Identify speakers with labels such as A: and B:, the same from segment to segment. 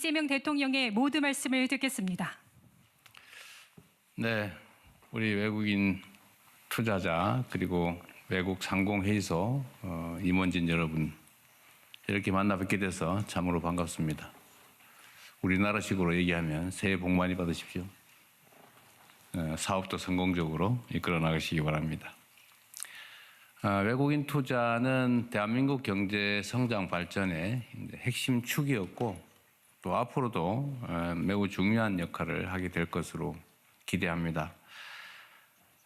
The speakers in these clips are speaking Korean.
A: 이재명 대통령의 모두 말씀을 듣겠습니다.
B: 네, 우리 외국인 투자자 그리고 외국 상공회의소 어, 임원진 여러분 이렇게 만나 뵙게 돼서 참으로 반갑습니다. 우리나라식으로 얘기하면 새해 복 많이 받으십시오. 어, 사업도 성공적으로 이끌어 나가시기 바랍니다. 아, 외국인 투자는 대한민국 경제 성장 발전의 핵심 축이었고 또 앞으로도 어, 매우 중요한 역할을 하게 될 것으로 기대합니다.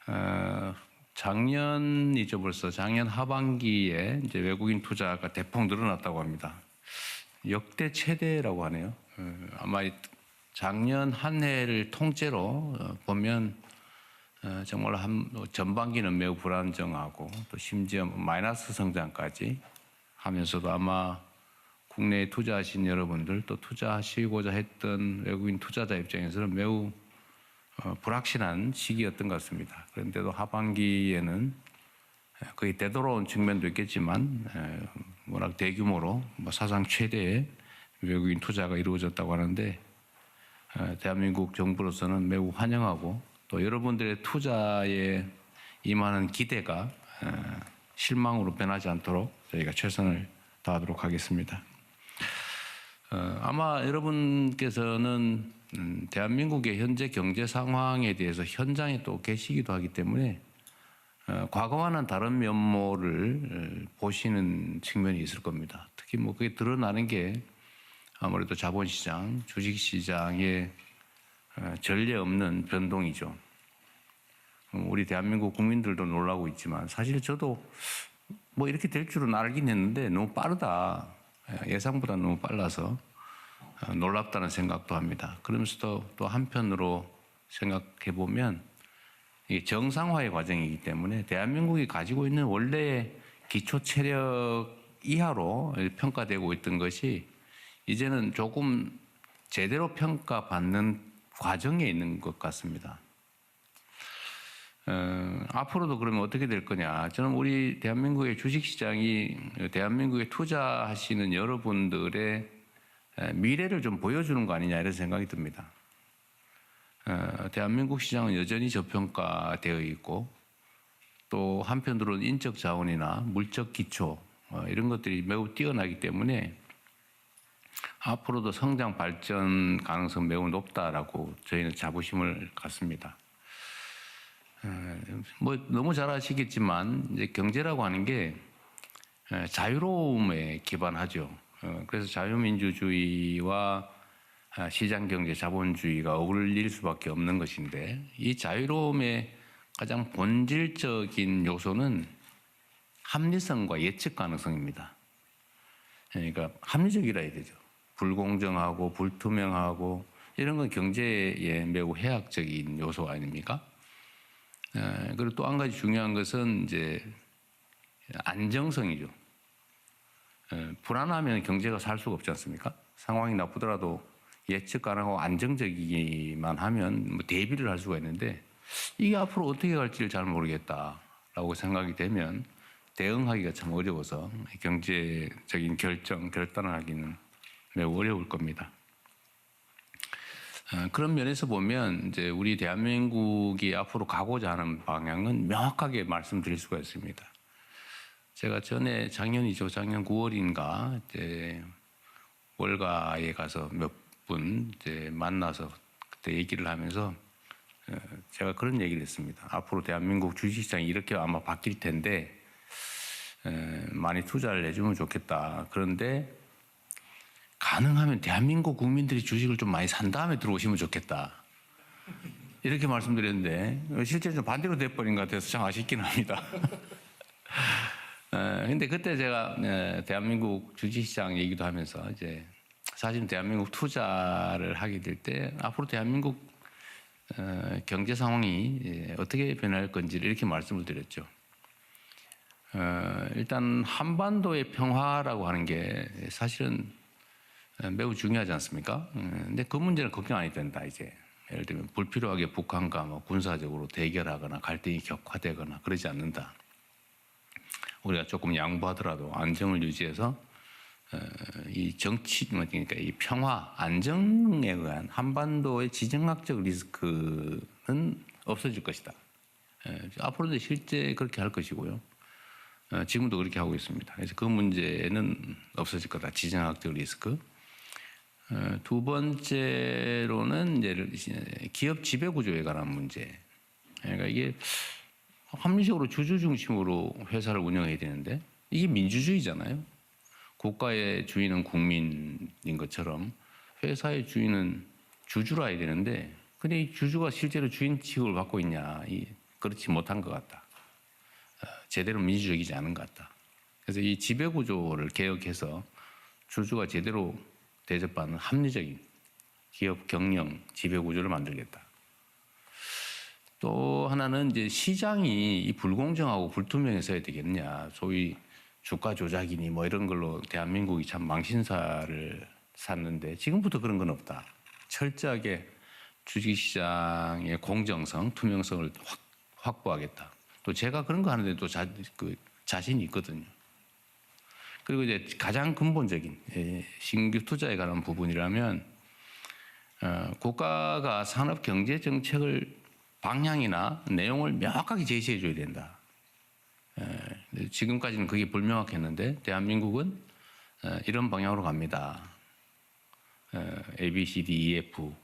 B: 어, 작년이죠 벌써 작년 하반기에 이제 외국인 투자가 대폭 늘어났다고 합니다. 역대 최대라고 하네요. 어, 아마 이 작년 한 해를 통째로 어, 보면 어, 정말 한 전반기는 매우 불안정하고 또 심지어 마이너스 성장까지 하면서도 아마 국내에 투자하신 여러분들 또 투자하시고자 했던 외국인 투자자 입장에서는 매우 어, 불확실한 시기였던 것 같습니다. 그런데도 하반기에는 거의 되돌아온 측면도 있겠지만 에, 워낙 대규모로 뭐 사상 최대의 외국인 투자가 이루어졌다고 하는데 에, 대한민국 정부로서는 매우 환영하고 또 여러분들의 투자에 임하는 기대가 에, 실망으로 변하지 않도록 저희가 최선을 다하도록 하겠습니다. 어, 아마 여러분께서는 음, 대한민국의 현재 경제 상황에 대해서 현장에 또 계시기도 하기 때문에 어, 과거와는 다른 면모를 어, 보시는 측면이 있을 겁니다. 특히 뭐 그게 드러나는 게 아무래도 자본시장, 주식시장의 어, 전례 없는 변동이죠. 음, 우리 대한민국 국민들도 놀라고 있지만 사실 저도 뭐 이렇게 될 줄은 알긴 했는데 너무 빠르다. 예, 예상보다 너무 빨라서 어, 놀랍다는 생각도 합니다. 그러면서도 또 한편으로 생각해 보면 이 정상화의 과정이기 때문에 대한민국이 가지고 있는 원래의 기초 체력 이하로 평가되고 있던 것이 이제는 조금 제대로 평가받는 과정에 있는 것 같습니다. 어, 앞으로도 그러면 어떻게 될 거냐? 저는 우리 대한민국의 주식시장이 대한민국에 투자하시는 여러분들의 에, 미래를 좀 보여주는 거 아니냐 이런 생각이 듭니다. 어, 대한민국 시장은 여전히 저평가되어 있고 또 한편으로는 인적 자원이나 물적 기초 어, 이런 것들이 매우 뛰어나기 때문에 앞으로도 성장 발전 가능성 매우 높다라고 저희는 자부심을 갖습니다. 뭐 너무 잘 아시겠지만 이제 경제라고 하는 게 에, 자유로움에 기반하죠. 어, 그래서 자유민주주의와 아, 시장 경제 자본주의가 어울릴 수밖에 없는 것인데 이 자유로움의 가장 본질적인 요소는 합리성과 예측 가능성입니다. 그러니까 합리적이라 해야 되죠. 불공정하고 불투명하고 이런 건 경제에 매우 해악적인 요소 아닙니까? 에, 그리고 또 한 가지 중요한 것은 이제 안정성이죠. 에, 불안하면 경제가 살 수가 없지 않습니까? 상황이 나쁘더라도 예측 가능하고 안정적이기만 하면 뭐 대비를 할 수가 있는데 이게 앞으로 어떻게 갈지를 잘 모르겠다라고 생각이 되면 대응하기가 참 어려워서 경제적인 결정, 결단을 하기는 매우 어려울 겁니다. 어, 그런 면에서 보면 이제 우리 대한민국이 앞으로 가고자 하는 방향은 명확하게 말씀드릴 수가 있습니다. 제가 전에 작년이죠. 작년 9월인가 이제 월가에 가서 몇 분 이제 만나서 그때 얘기를 하면서 어, 제가 그런 얘기를 했습니다. 앞으로 대한민국 주식시장이 이렇게 아마 바뀔 텐데 에, 많이 투자를 해주면 좋겠다. 그런데 가능하면 대한민국 국민들이 주식을 좀 많이 산 다음에 들어오시면 좋겠다. 이렇게 말씀드렸는데 실제 좀 반대로 돼버린 것 같아서 참 아쉽긴 합니다. 에, 근데 그때 제가 에, 대한민국 주식시장 얘기도 하면서 이제 사실 대한민국 투자를 하게 될 때 앞으로 대한민국 어, 경제 상황이 예, 어떻게 변할 건지를 이렇게 말씀을 드렸죠. 어, 일단 한반도의 평화라고 하는 게 사실은 매우 중요하지 않습니까? 음, 근데 그 문제는 걱정 안 해도 된다, 이제. 예를 들면 불필요하게 북한과 뭐 군사적으로 대결하거나 갈등이 격화되거나 그러지 않는다. 우리가 조금 양보하더라도 안정을 유지해서 어, 이 정치 그러니까 이 평화 안정에 의한 한반도의 지정학적 리스크는 없어질 것이다. 예, 앞으로도 실제 그렇게 할 것이고요. 어, 지금도 그렇게 하고 있습니다. 그래서 그 문제는 없어질 거다. 지정학적 리스크. 어, 두 번째로는 이제 기업 지배 구조에 관한 문제. 그러니까 이게 합리적으로 주주 중심으로 회사를 운영해야 되는데 이게 민주주의잖아요. 국가의 주인은 국민인 것처럼 회사의 주인은 주주라 해야 되는데 근데 이 주주가 실제로 주인 취급을 받고 있냐 이 그렇지 못한 것 같다. 어, 제대로 민주적이지 않은 것 같다. 그래서 이 지배 구조를 개혁해서 주주가 제대로 대접받는 합리적인 기업 경영 지배 구조를 만들겠다. 또 하나는 이제 시장이 이 불공정하고 불투명해서야 되겠냐. 소위 주가 조작이니 뭐 이런 걸로 대한민국이 참 망신사를 샀는데 지금부터 그런 건 없다. 철저하게 주식시장의 공정성, 투명성을 확, 확보하겠다. 또 제가 그런 거 하는데 또 자, 그 자신이 있거든요. 그리고 이제 가장 근본적인 예, 신규 투자에 관한 부분이라면 어, 국가가 산업 경제 정책을 방향이나 내용을 명확하게 제시해 줘야 된다. 에, 지금까지는 그게 불명확했는데 대한민국은 에, 이런 방향으로 갑니다. 에, A, B, C, D, E, F,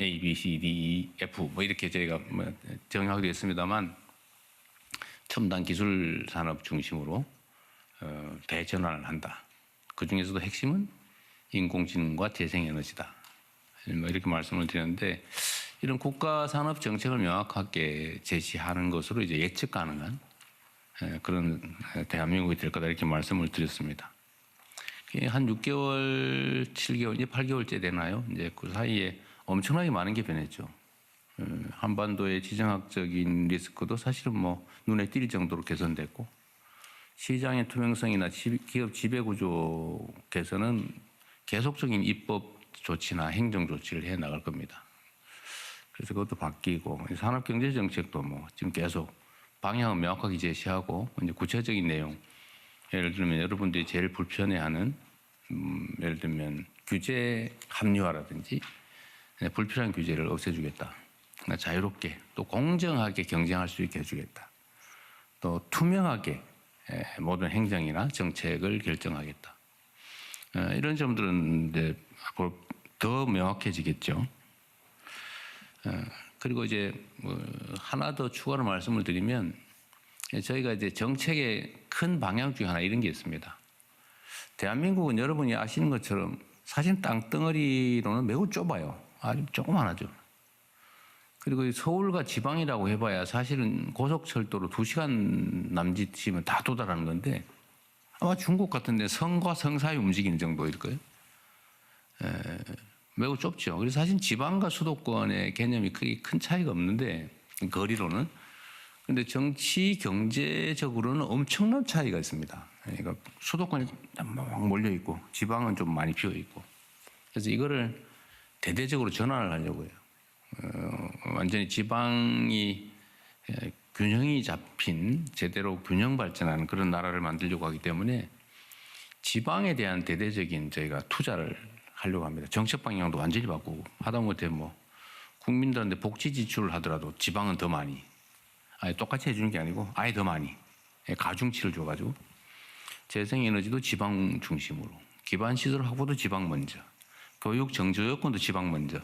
B: A, B, C, D, E, F 뭐 이렇게 저희가 뭐 정하게 됐습니다만 첨단 기술 산업 중심으로 어, 대전환을 한다. 그 중에서도 핵심은 인공지능과 재생에너지다. 뭐 이렇게 말씀을 드렸는데 이런 국가 산업 정책을 명확하게 제시하는 것으로 이제 예측 가능한 에, 그런 대한민국이 될 거다 이렇게 말씀을 드렸습니다. 한 6개월, 7개월, 이제 8개월째 되나요? 이제 그 사이에 엄청나게 많은 게 변했죠. 어, 한반도의 지정학적인 리스크도 사실은 뭐 눈에 띌 정도로 개선됐고 시장의 투명성이나 지- 기업 지배 구조 개선은 계속적인 입법 조치나 행정 조치를 해 나갈 겁니다. 그래서 그것도 바뀌고 산업 경제 정책도 뭐 지금 계속 방향은 명확하게 제시하고 이제 구체적인 내용 예를 들면 여러분들이 제일 불편해하는 음, 예를 들면 규제 합리화라든지 네, 불필요한 규제를 없애주겠다. 그러니까 자유롭게 또 공정하게 경쟁할 수 있게 해주겠다. 또 투명하게 에, 모든 행정이나 정책을 결정하겠다. 어, 이런 점들은 이제 앞으로 더 명확해지겠죠. 어, 그리고 이제 뭐 하나 더 추가로 말씀을 드리면 예, 저희가 이제 정책의 큰 방향 중에 하나 이런 게 있습니다. 대한민국은 여러분이 아시는 것처럼 사실 땅덩어리로는 매우 좁아요. 아주 조그만하죠. 그리고 이 서울과 지방이라고 해봐야 사실은 고속철도로 두 시간 남짓이면 다 도달하는 건데 아마 중국 같은데 성과 성 사이 움직이는 정도일 거예요. 에, 매우 좁죠. 그래서 사실 지방과 수도권의 개념이 크게 큰 차이가 없는데 거리로는 근데 정치 경제적으로는 엄청난 차이가 있습니다. 그러니까 수도권이 막 몰려 있고 지방은 좀 많이 비어 있고 그래서 이거를 대대적으로 전환을 하려고 해요. 어, 완전히 지방이 에, 균형이 잡힌 제대로 균형 발전하는 그런 나라를 만들려고 하기 때문에 지방에 대한 대대적인 저희가 투자를 하려고 합니다. 정책 방향도 완전히 바꾸고 하다못해 뭐 국민들한테 복지 지출을 하더라도 지방은 더 많이 아예 똑같이 해주는 게 아니고 아예 더 많이 예, 가중치를 줘가지고 재생에너지도 지방 중심으로 기반 시설 확보도 지방 먼저 교육 정저 여건도 지방 먼저 어,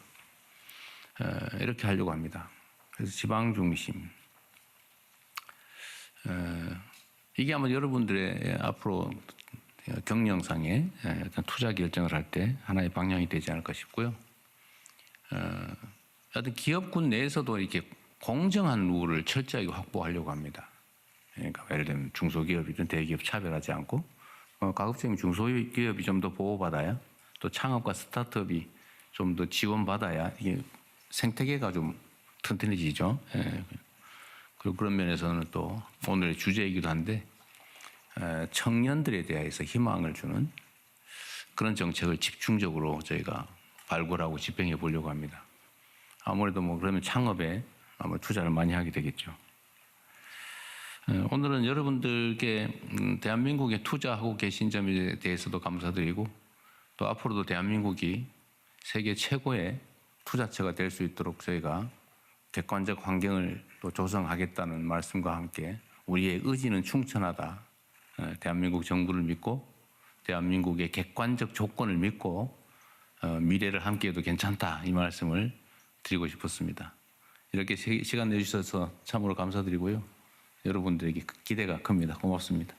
B: 이렇게 하려고 합니다. 그래서 지방 중심 어, 이게 아마 여러분들의 앞으로 경영상에 어떤 투자 결정을 할 때 하나의 방향이 되지 않을까 싶고요. 어, 어떤 기업군 내에서도 이렇게 공정한 룰을 철저하게 확보하려고 합니다. 그러니까 예를 들면 중소기업이든 대기업 차별하지 않고 어, 가급적이면 중소기업이 좀 더 보호받아야 또 창업과 스타트업이 좀 더 지원받아야 이게 생태계가 좀 튼튼해지죠. 예. 그리고 그런 면에서는 또 오늘의 주제이기도 한데 에, 청년들에 대해서 희망을 주는 그런 정책을 집중적으로 저희가 발굴하고 집행해 보려고 합니다. 아무래도 뭐 그러면 창업에 아마 투자를 많이 하게 되겠죠. 어, 오늘은 여러분들께 음, 대한민국에 투자하고 계신 점에 대해서도 감사드리고 또 앞으로도 대한민국이 세계 최고의 투자처가 될 수 있도록 저희가 객관적 환경을 또 조성하겠다는 말씀과 함께 우리의 의지는 충천하다. 어, 대한민국 정부를 믿고 대한민국의 객관적 조건을 믿고 어, 미래를 함께해도 괜찮다 이 말씀을 드리고 싶었습니다. 이렇게 시- 시간 내주셔서 참으로 감사드리고요. 여러분들에게 기대가 큽니다. 고맙습니다.